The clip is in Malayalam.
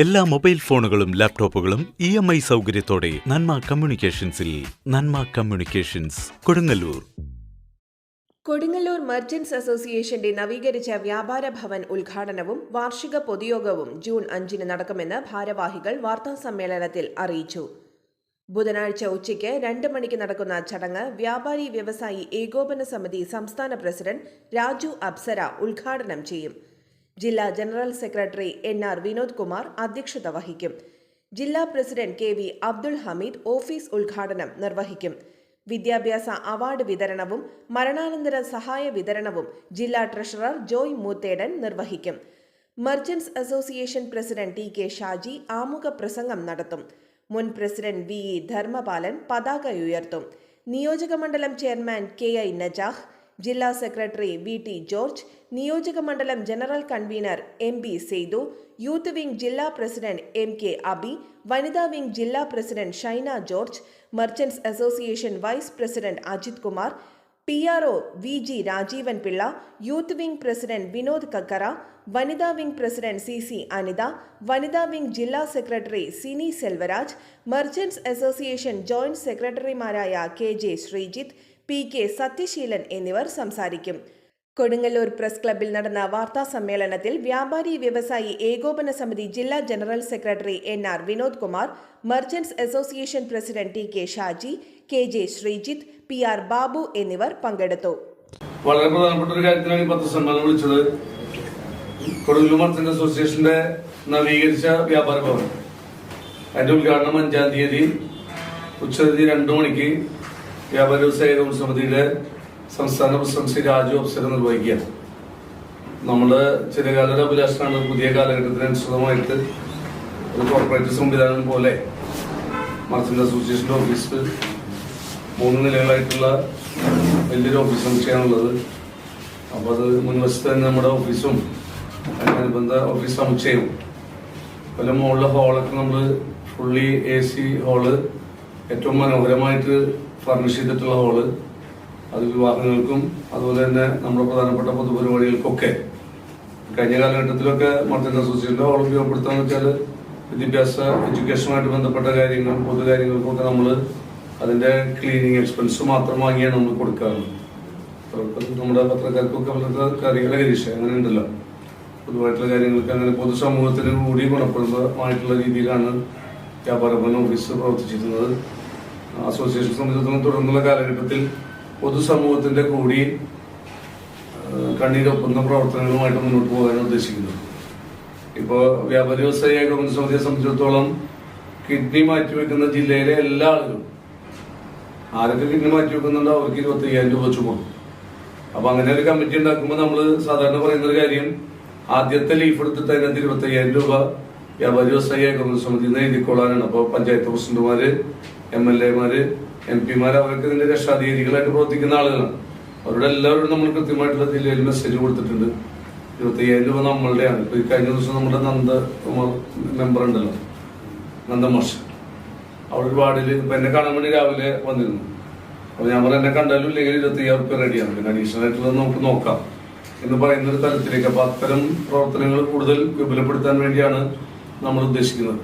എല്ലാ മൊബൈൽ ഫോണുകളും ലാപ്ടോപ്പുകളും ഇ എം ഐ സൗകര്യത്തോടെ നന്മ കമ്മ്യൂണിക്കേഷൻസിൽ നന്മ കമ്മ്യൂണിക്കേഷൻസ് കൊടുങ്ങല്ലൂർ. കൊടുങ്ങല്ലൂർ മർച്ചന്റ്സ് അസോസിയേഷന്റെ നവീകരിച്ച വ്യാപാര ഭവൻ ഉദ്ഘാടനവും വാർഷിക പൊതുയോഗവും ജൂൺ അഞ്ചിന് നടക്കുമെന്ന് ഭാരവാഹികൾ വാർത്താസമ്മേളനത്തിൽ അറിയിച്ചു. ബുധനാഴ്ച ഉച്ചയ്ക്ക് രണ്ട് മണിക്ക് നടക്കുന്ന ചടങ്ങ് വ്യാപാരി വ്യവസായി ഏകോപന സമിതി സംസ്ഥാന പ്രസിഡന്റ് രാജു അപ്സര ഉദ്ഘാടനം ചെയ്യും. ജില്ലാ general secretary N R Vinod Kumar അധ്യക്ഷത വഹിക്കും. ജില്ലാ president K V Abdul Hameed office ഉദ്ഘാടനം നിർവഹിക്കും. വിദ്യാഭ്യാസ അവാർഡ് വിതരണവും മരണാനന്തര സഹായ വിതരണവും ജില്ലാ ട്രഷറർ ജോയ് മൂത്തേടൻ നിർവഹിക്കും. Merchants association president T K Shaji ആമുഖ പ്രസംഗം നടത്തും. മുൻ പ്രസിഡന്റ് വി ഇ ധർമ്മപാലൻ പതാക ഉയർത്തും. നിയോജകമണ്ഡലം ചെയർമാൻ കെ ഐ നജാഹ് ജില്ലാ സെക്രട്ടറി വി ടി ജോർജ് നിയോജക മണ്ഡലം general convener M B Saithu youth wing ജില്ലാ പ്രസിഡന്റ് എം കെ അബി വനിതാ വിംഗ് ജില്ലാ president Shaina George merchants association vice president Ajith Kumar P R O V G Rajeevan Pillai youth wing president Vinod Kakkara വനിതാ wing president C C Anitha വനിതാ വിംഗ് ജില്ലാ secretary Sini Selvaraj merchants association joint സെക്രട്ടറിമാരായ K J Sreejith P K Sathyaseelan എന്നിവർ സംസാരിക്കും. കൊടുങ്ങല്ലൂർ പ്രസ് ക്ലബ്ബിൽ നടന്ന വാർത്താ സമ്മേളനത്തിൽ വ്യാപാരി വ്യവസായി ഏകോപന സമിതി ജില്ലാ general secretary N R Vinod Kumar merchants association president T K Shaji K J Sreejith P R Babu എന്നിവർ പങ്കെടുത്തു. വളരെ പ്രധാനപ്പെട്ട ഒരു കാര്യത്തിനാണ് ഈ പത്രസമ്മേളനം വിളിച്ചത്. കൊടുങ്ങല്ലൂർ മർച്ചന്റ് അസോസിയേഷന്റെ നവീകരിച്ച വ്യാപാര ഭവൻ. അതിന്റെ ഉദ്ഘാടനം അഞ്ചാം തീയതി ഉച്ചതിരി രണ്ടു മണിക്ക് വ്യാപാര വ്യവസായ സമിതിയുടെ സംസ്ഥാന പ്രസിഡന്റ് ശ്രീ രാജു അപ്സര നിർവഹിക്കുകയാണ്. ചില കാലയുടെ അഭിലാഷമാണ് പുതിയ കാലഘട്ടത്തിനനുസൃതമായിട്ട് ഒരു കോർപ്പറേറ്റ് സംവിധാനം പോലെ മർച്ചന്റ് അസോസിയേഷന്റെ ഓഫീസ് മൂന്ന് നിലകളായിട്ടുള്ള വലിയൊരു ഓഫീസ് സമുച്ചയമാണുള്ളത് അപ്പോൾ അത് മുൻവശത്ത് തന്നെ നമ്മുടെ ഓഫീസും അതിനനുബന്ധ ഓഫീസ് സമുച്ചയവും പല മുകളിലെ ഹാളൊക്കെ നമ്മൾ ഫുള്ളി എ സി ഹാൾ ഏറ്റവും മനോഹരമായിട്ട് ഫർണിഷ് ചെയ്തിട്ടുള്ള ഹാൾ അത് വിവാഹങ്ങൾക്കും അതുപോലെ തന്നെ നമ്മുടെ പ്രധാനപ്പെട്ട പൊതുപരിപാടികൾക്കൊക്കെ. കഴിഞ്ഞ കാലഘട്ടത്തിലൊക്കെ മർച്ചന്റ് അസോസിയേഷന്റെ ഹാൾ ഉപയോഗപ്പെടുത്താന്ന് വെച്ചാൽ വിദ്യാഭ്യാസ എഡ്യൂക്കേഷനുമായിട്ട് ബന്ധപ്പെട്ട കാര്യങ്ങൾ പൊതു കാര്യങ്ങൾക്കൊക്കെ നമ്മൾ അതിന്റെ ക്ലീനിങ് എക്സ്പെൻസ് മാത്രം വാങ്ങിയാണ് നമ്മൾ കൊടുക്കാറുള്ളത് നമ്മുടെ പത്രക്കാർക്കൊക്കെ അവരുടെ കാര്യങ്ങളെ ഗരീഷ അങ്ങനെ ഉണ്ടല്ലോ. പൊതുവായിട്ടുള്ള കാര്യങ്ങൾക്ക് അങ്ങനെ പൊതുസമൂഹത്തിന് കൂടി ഗുണപ്രദമായിട്ടുള്ള രീതിയിലാണ് വ്യാപാര ഭവൻ ഓഫീസ് പ്രവർത്തിച്ചിരുന്നത്. അസോസിയേഷൻ സംബന്ധിച്ചിടത്തോളം തുടർന്നുള്ള കാലഘട്ടത്തിൽ പൊതുസമൂഹത്തിന്റെ കൂടി കണ്ണീരൊപ്പുന്ന പ്രവർത്തനങ്ങളുമായിട്ട് മുന്നോട്ട് പോകാൻ ഉദ്ദേശിക്കുന്നത് ഇപ്പോൾ വ്യാപാരി വ്യവസായ ഏകോപന സമിതിയെ സംബന്ധിച്ചിടത്തോളം കിഡ്നി മാറ്റിവെക്കുന്ന ജില്ലയിലെ എല്ലാ ആളുകളും ആരൊക്കെ കിഡ്നി മാറ്റി വെക്കുന്നുണ്ടോ അവർക്ക് ഇരുപത്തി അയ്യായിരം രൂപ കൊടുക്കും അപ്പൊ അങ്ങനെ ഒരു കമ്മിറ്റി ഉണ്ടാക്കുമ്പോൾ നമ്മൾ സാധാരണ പറയുന്ന ഒരു കാര്യം ആദ്യത്തെ ലീഫ് എടുത്തിട്ട് അതിനകത്ത് ഇരുപത്തി അയ്യായിരം രൂപ വ്യാപാരി വ്യവസായ ഏകോപന സമിതി എഴുതിക്കൊള്ളാനാണ്. അപ്പോൾ പഞ്ചായത്ത് പ്രസിഡന്റുമാര് എം എൽ എമാര് എം പിമാര് അവരൊക്കെ ഇതിന്റെ രക്ഷാധികാരികളായിട്ട് പ്രവർത്തിക്കുന്ന ആളുകളാണ്. അവരുടെ എല്ലാവരും നമ്മൾ കൃത്യമായിട്ടുള്ള ജില്ലയിൽ മെസ്സേജ് കൊടുത്തിട്ടുണ്ട്. ഇരുപത്തി അയ്യായിരം രൂപ നമ്മളുടെയാണ്. ഇപ്പൊ ഈ കഴിഞ്ഞ ദിവസം നമ്മുടെ നന്ദ മെമ്പർ ഉണ്ടല്ലോ നന്ദമാഷ്. അവിടെ ഒരു വാർഡിൽ ഇപ്പൊ എന്നെ കാണാൻ വേണ്ടി രാവിലെ വന്നിരുന്നു. അപ്പൊ ഞാൻ പറഞ്ഞു എന്നെ കണ്ടാലും ഇല്ലെങ്കിൽ ഇരുപത്തി അയ്യായിരം റുപ്യ റെഡിയാണ് പിന്നെ അഡീഷണൽ ആയിട്ടുള്ളത് നമുക്ക് നോക്കാം. എന്ന് പറയുന്ന ഒരു തലത്തിലേക്ക് അപ്പൊ അത്തരം പ്രവർത്തനങ്ങൾ കൂടുതൽ വിപുലപ്പെടുത്താൻ വേണ്ടിയാണ് നമ്മൾ ഉദ്ദേശിക്കുന്നത്.